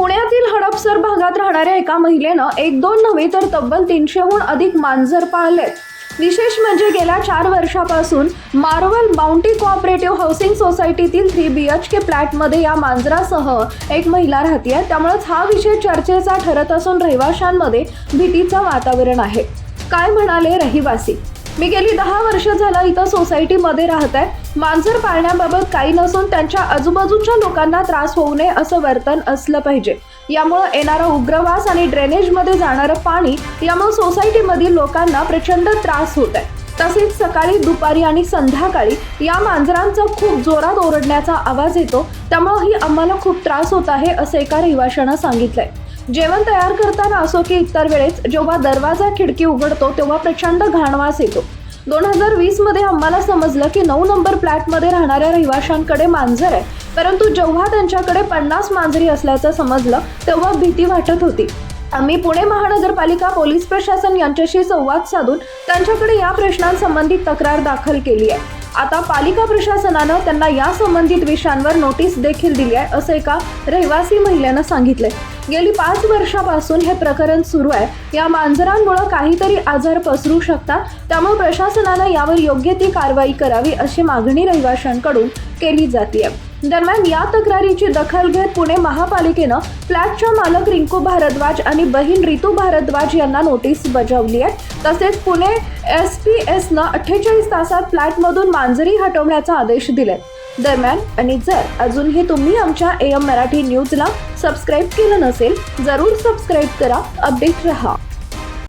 पुण्यातील हडपसर भागात राहणाऱ्या एका महिलेनं एक दोन नव्हे तर तब्बल तीनशेहून अधिक मांजर पाळलेत. विशेष म्हणजे गेल्या चार वर्षापासून मार्वल बाउंटी कोऑपरेटिव्ह हाऊसिंग सोसायटीतील थ्री बी एच के फ्लॅटमध्ये या मांजरासह एक महिला राहतीये. त्यामुळेच हा विषय चर्चेचा ठरत असून रहिवाशांमध्ये भीतीचं वातावरण आहे. काय म्हणाले रहिवासी? मी गेली दहा वर्ष झालं इथं सोसायटीमध्ये राहत आहे. मांजर पाळण्याबाबत काही नसून त्यांच्या आजूबाजूच्या लोकांना त्रास होऊ नये असं वर्तन असलं पाहिजे. यामुळं येणारा उग्रवास आणि ड्रेनेजमध्ये जाणारं पाणी यामुळे सोसायटीमधील लोकांना प्रचंड त्रास होत आहे. तसेच सकाळी दुपारी आणि संध्याकाळी या मांजरांचा खूप जोरात ओरडण्याचा आवाज येतो. त्यामुळे ही आम्हाला खूप त्रास होत आहे असं एका रहिवाशानं सांगितलंय. जेवण तयार करताना असो की इतर वेळेस जेव्हा दरवाजा खिडकी उघडतो तेव्हा प्रचंड घाणवास येतो. दोन हजार वीसमध्ये आम्हाला समजलं की नऊ नंबर फ्लॅटमध्ये राहणाऱ्या रहिवाशांकडे मांजर आहे. परंतु जेव्हा त्यांच्याकडे पन्नास मांजरी असल्याचं समजलं तेव्हा भीती वाटत होती. आम्ही पुणे महानगरपालिका पोलीस प्रशासन यांच्याशी संवाद साधून त्यांच्याकडे या प्रश्नांसंबंधित तक्रार दाखल केली आहे. आता पालिका प्रशासनानं त्यांना या संबंधित विषयांवर नोटीस देखील दिली आहे असं एका रहिवासी महिलेनं सांगितलंय. गेली पाच वर्षापासून हे प्रकरण सुरू आहे. या मांजरांमुळे काहीतरी आजार पसरू शकतात. त्यामुळे प्रशासनानं यावर योग्य ती कारवाई करावी अशी मागणी रहिवाशांकडून केली जाते दरम्यान या तक्रारीची दखल घेत पुणे महापालिकेनं फ्लॅटच्या मालक रिंकू भारद्वाज आणि बहीण रितू भारद्वाज यांना नोटीस बजावली आहे. तसेच पुणे एस पी एसनं अठ्ठेचाळीस तासात फ्लॅटमधून मांजरी हटवण्याचा आदेश दिलाय. दरम्यान आणि जर अजूनही तुम्ही आमच्या ए एम मराठी न्यूजला सबस्क्राईब केलं नसेल जरूर सबस्क्राईब करा अपडेट रहा.